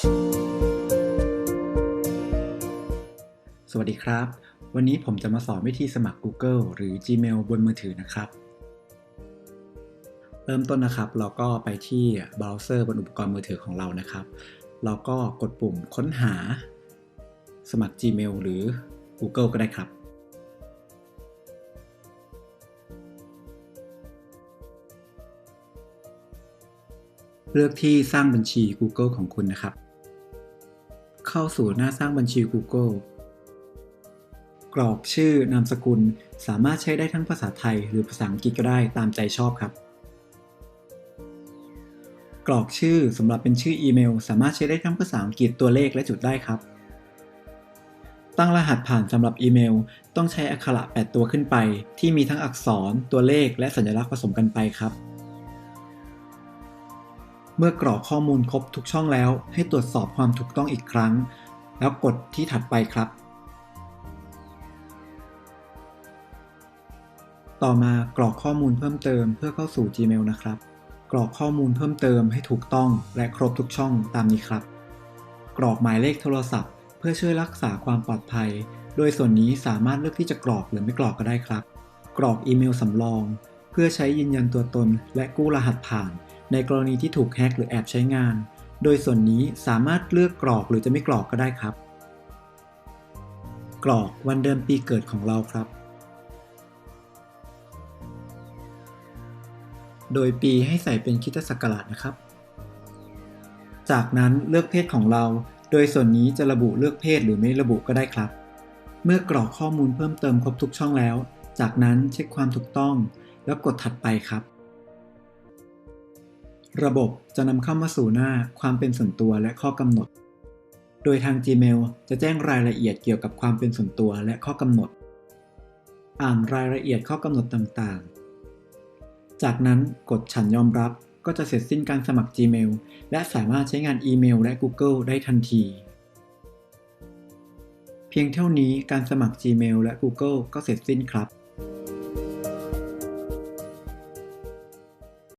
สวัสดีครับ วันนี้ผมจะมาสอนวิธีสมัคร Google หรือ Gmail บนมือถือนะครับ เริ่มต้นนะครับ เราก็ไปที่เบราว์เซอร์บนอุปกรณ์มือถือของเรานะครับ เราก็กดปุ่มค้นหา สมัคร Gmail หรือ Google ก็ได้ครับเลือกที่สร้างบัญชี Google ของคุณนะครับ เข้าสู่หน้าสร้างบัญชี Google กรอกชื่อนามสกุลสามารถใช้ได้ทั้งภาษาไทยหรือภาษาอังกฤษก็ได้ตามใจชอบครับ กรอกชื่อสำหรับเป็นชื่ออีเมล สามารถใช้ได้ทั้งภาษาอังกฤษตัวเลขและจุดได้ครับ ตั้งรหัสผ่านสำหรับอีเมล ต้องใช้อักขระ 8 ตัวขึ้นไป ที่มีทั้งอักษรตัวเลขและสัญลักษณ์ผสมกันไปครับ เมื่อกรอกข้อมูลครบทุกช่องแล้ว ให้ตรวจสอบความถูกต้องอีกครั้ง แล้วกดที่ถัดไปครับ ต่อมากรอกข้อมูลเพิ่มเติมเพื่อเข้าสู่ Gmail นะครับ กรอกข้อมูลเพิ่มเติมให้ถูกต้องและครบทุกช่องตามนี้ครับ กรอกหมายเลขโทรศัพท์ เพื่อช่วยรักษาความปลอดภัย โดยส่วนนี้สามารถเลือกที่จะกรอกหรือไม่กรอกก็ได้ครับ กรอกอีเมลสำรอง เพื่อใช้ยืนยันตัวตนและกู้รหัสผ่าน ในกรณีที่ถูกแฮ็กหรือแอบใช้งาน โดยส่วนนี้สามารถเลือกกรอกหรือจะไม่กรอกก็ได้ครับ กรอกวันเดือนปีเกิดของเราครับ โดยปีให้ใส่เป็นคริสตศักราชนะครับ จากนั้นเลือกเพศของเรา โดยส่วนนี้จะระบุเลือกเพศหรือไม่ระบุก็ได้ครับ เมื่อกรอกข้อมูลเพิ่มเติมครบทุกช่องแล้ว จากนั้นเช็คความถูกต้อง แล้วกดถัดไปครับ ระบบจะนำเข้ามาสู่หน้าความเป็นส่วนตัวและข้อกำหนด โดยทาง Gmail จะแจ้งรายละเอียดเกี่ยวกับความเป็นส่วนตัวและข้อกำหนด อ่านรายละเอียดข้อกำหนดต่างๆ จากนั้นกดฉันยอมรับก็จะเสร็จสิ้นการสมัคร Gmail และสามารถใช้งานอีเมลและ Google ได้ทันที เพียงเท่านี้การสมัคร Gmail และ Google ก็เสร็จสิ้นครับ